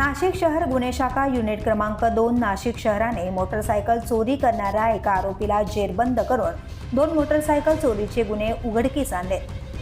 नाशिक शहर गुन्हे शाखा युनिट क्रमांक दोन नाशिक शहराने मोटरसायकल चोरी करणाऱ्या एका आरोपीला जेरबंद करून दोन मोटरसायकल चोरीचे गुन्हे उघडकीस आणले.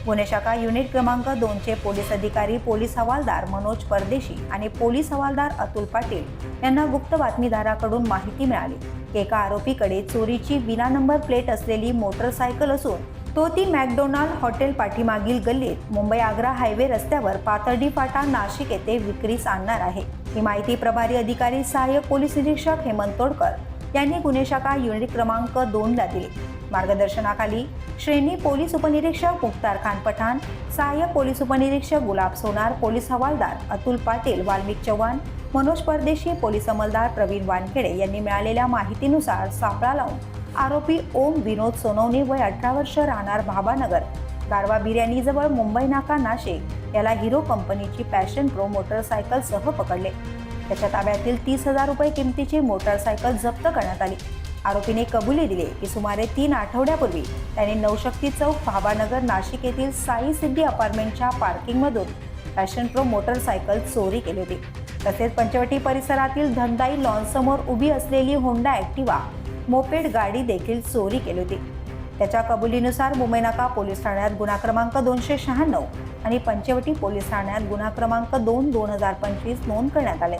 गुन्हे शाखा युनिट क्रमांक दोनचे पोलीस अधिकारी पोलीस हवालदार मनोज परदेशी आणि पोलीस हवालदार अतुल पाटील यांना गुप्त बातमीदाराकडून माहिती मिळाली. एका आरोपीकडे चोरीची विना नंबर प्लेट असलेली मोटरसायकल असून तो ती मॅकडोनाल्ड हॉटेल पाठीमागील गल्लीत मुंबई आग्रा हायवे रस्त्यावर पातर्डी फाटा नाशिक येथे विक्रीस आणणार आहे. ही माहिती प्रभारी अधिकारी सहाय्यक पोलीस निरीक्षक हेमंत तोडकर यांनी गुन्हे शाखा युनिट क्रमांक दोनला दिली. मार्गदर्शनाखाली श्रेणी पोलीस उपनिरीक्षक मुख्तार खान पठाण सहाय्यक पोलीस उपनिरीक्षक गुलाब सोनार पोलीस हवालदार अतुल पाटील वाल्मिक चव्हाण मनोज परदेशी पोलीस अंमलदार प्रवीण वानखेडे यांनी मिळालेल्या माहितीनुसार सापळा लावून आरोपी ओम विनोद सोनवणे वय अठरा वर्ष राहणार भाबानगर गारवा बिर्याणी जवळ मुंबई नाका नाशिक याला हिरो कंपनीची पॅशन प्रो मोटरसायकलसह पकडले. त्याच्या ताब्यातील तीस हजार रुपये किमतीची मोटरसायकल जप्त करण्यात आली. आरोपीने कबुली दिले की सुमारे तीन आठवड्यापूर्वी त्याने नवशक्ती चौक भाबानगर नाशिक येथील साई सिद्धी अपार्टमेंटच्या पार्किंगमधून पॅशन प्रो मोटरसायकल चोरी केली होती. तसेच पंचवटी परिसरातील धंदाई लॉनसमोर उभी असलेली होंडा ॲक्टिवा मोपेड गाडी देखील चोरी केली होती. त्याच्या कबुलीनुसार मुंबईनाका पोलीस ठाण्यात गुन्हा क्रमांक दोनशे शहाण्णव आणि पंचवटी पोलीस ठाण्यात गुन्हा क्रमांक दोन दोन हजार पंचवीस नोंद करण्यात आले.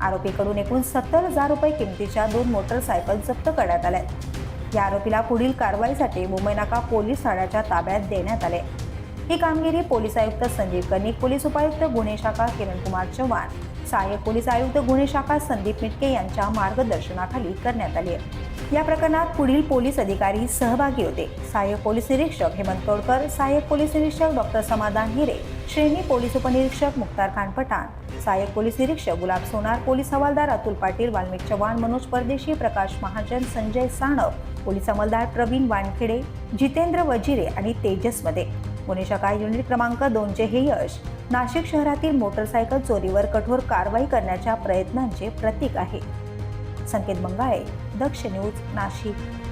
आरोपीकडून एकूण सत्तर हजार रुपये किमतीच्या दोन मोटरसायकल जप्त करण्यात आल्या. या आरोपीला पुढील कारवाईसाठी मुंबईनाका पोलीस ठाण्याच्या ताब्यात देण्यात आले. ही कामगिरी पोलीस आयुक्त संजीव कनिक पोलीस उपायुक्त गुन्हे शाखा किरणकुमार चव्हाण सहाय्यक पोलीस आयुक्त गुन्हे शाखा संदीप मिटके यांच्या मार्गदर्शनाखाली करण्यात आली आहे. या प्रकरणात पुढील पोलीस अधिकारी सहभागी होते. सहाय्यक पोलीस निरीक्षक हेमंत तोडकर सहाय्यक पोलीस निरीक्षक डॉक्टर समाधान हिरे श्रेणी पोलीस उपनिरीक्षक मुक्तार खान पठाण सहाय्यक पोलीस निरीक्षक गुलाब सोनार पोलीस हवालदार अतुल पाटील वाल्मिक चव्हाण मनोज परदेशी प्रकाश महाजन संजय साणव पोलीस अंमलदार प्रवीण वानखेडे जितेंद्र वजिरे आणि तेजसमध्ये गुन्हे शाखा युनिट क्रमांक दोनचे हे यश नाशिक शहरातील मोटरसायकल चोरीवर कठोर कारवाई करण्याच्या प्रयत्नांचे प्रतीक आहे. संकेत बंगाळे दक्ष न्यूज नाशिक.